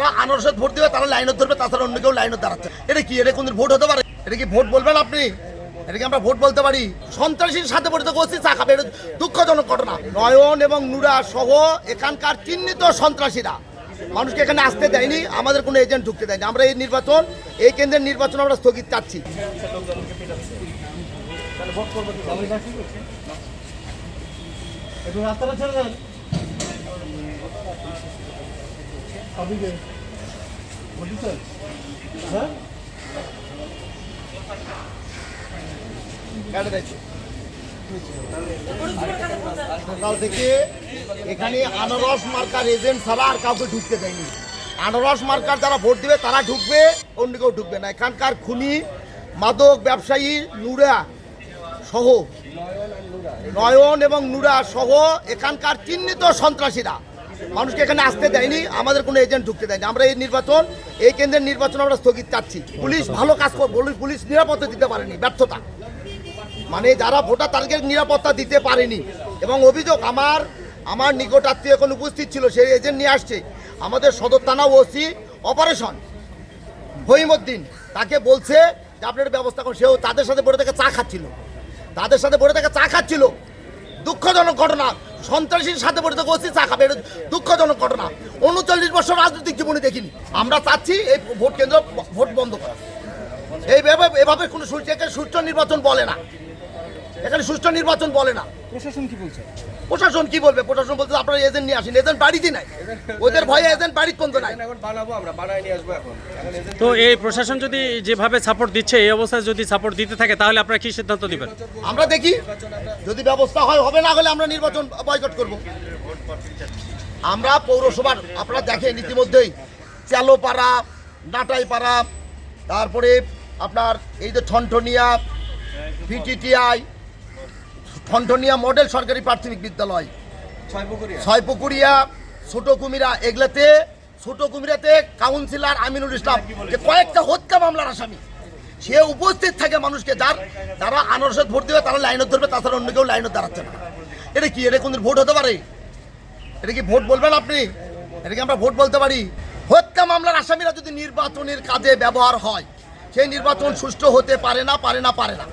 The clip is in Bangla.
যারা আনারসের ভোট দেবে, তারা লাইনত ধরবে, তাছাড়া অন্য কেউ লাইনে দাঁড়াচ্ছে এটা কি? এটা কোনদিন ভোট হতে পারে? এটা কি ভোট বলবেন আপনি? এটা কি আমরা ভোট বলতে পারি? সন্ত্রাসীর সাথে পরিচিত করছি, চা খাবে দুঃখজনক ঘটনা। নয়ন এবং নুরা সহ এখানকার চিহ্নিত সন্ত্রাসীরা। মানুষকে এখানে আসতে দেয়নি, আমাদের কোনো এজেন্ট ঢুকতে দেয়নি। আমরা এই নির্বাচন, এই কেন্দ্রের নির্বাচন আমরা স্থগিত চাচ্ছি। রাস্তাটা ছেড়ে কে বলছেন হ্যাঁ? সকাল থেকে এখানে আনারস মার্কার এজেন্ট ছাড়া আর কাউকে ঢুকতে দেয়নি। আনারস মার্কার যারা ভোট দিবে, তারা ঢুকবে, অন্য কেউ ঢুকবে না। এখানকার খুনি, মাদক ব্যবসায়ী নুরা সহ। নয়ন এবং নুরা সহ এখানকার চিহ্নিত সন্ত্রাসীরা। মানুষকে এখানে আসতে দেয়নি, আমাদের কোনো এজেন্ট ঢুকতে দেয়নি। আমরা এই নির্বাচন, এই কেন্দ্রের নির্বাচন আমরা স্থগিত চাচ্ছি। পুলিশ ভালো কাজ করবে পুলিশ নিরাপত্তা দিতে পারেনি, ব্যর্থতা। মানে যারা ভোটার, তাদেরকে নিরাপত্তা দিতে পারেনি। এবং অভিযোগ, আমার আমার নিকট আত্মীয় এখন উপস্থিত ছিল, সেই এজেন্ট নিয়ে আসছে। আমাদের সদর থানা ওসি অপারেশন ভহিমুদ্দিন তাকে বলছে যে আপনার ব্যবস্থা করুন। সেও তাদের সাথে বসে থেকে চা খাচ্ছিল। তাদের সাথে বসে থেকে চা খাচ্ছিল। দুঃখজনক ঘটনা। সন্ত্রাসীর সাথে পরিচিত করছি চা খাবে। এটা দুঃখজনক ঘটনা। উনচল্লিশ বছর রাজনৈতিক জীবনে দেখিনি। আমরা চাচ্ছি এই ভোট কেন্দ্র ভোট বন্ধ করা। এইভাবে এভাবে কোনো সূর্যকে সূর্য নির্বাচন বলে না। এখানে সুষ্ঠু নির্বাচন বলে না। প্রশাসন কি বলছে? প্রশাসন কি বলবে? প্রশাসন বলতে আপনারা এজেন্ট নিয়ে আসেন। এজেন্ট বাড়িতে নাই। ওদের ভয়ে এজেন্ট বাড়ির পর্যন্ত নাই। এখন বানাবো আমরা বানাই নিয়ে আসব এখন। তো এই প্রশাসন যদি যেভাবে সাপোর্ট দিচ্ছে এই অবস্থায় যদি সাপোর্ট দিতে থাকে তাহলে আপনারা কি সিদ্ধান্ত দিবেন? আমরা দেখি। যদি ব্যবস্থা হয় হবে না হলে আমরা নির্বাচন বয়কট করব। আমরা পৌরসভার আপনারা দেখেন ইতিমধ্যেই চালোপাড়া নাটাইপাড়া তারপরে আপনার এই যে ঠনঠনিয়া পিটিটিআই ঠনঠনিয়া মডেল সরকারি প্রাথমিক বিদ্যালয়। ছয় পুকুরিয়া ছয়পুকুরিয়া ছোট কুমিরা এগুলাতে ছোট কুমিরাতে কাউন্সিলর আমিনুল ইসলাম যে কয়েকটা হত্যা মামলার আসামি। সে উপস্থিত থাকে মানুষকে যার যারা আনারসের ভোট দেবে তারা লাইনত ধরবে তাছাড়া অন্য কেউ লাইনত দাঁড়াচ্ছে না। এটা কি এটা কোনদিন ভোট হতে পারে? এটা কি ভোট বলবেন আপনি? এটা কি আমরা ভোট বলতে পারি? হত্যা মামলার আসামিরা যদি নির্বাচনের কাজে ব্যবহার হয় সেই নির্বাচন সুষ্ঠু হতে পারে না পারে না পারে না।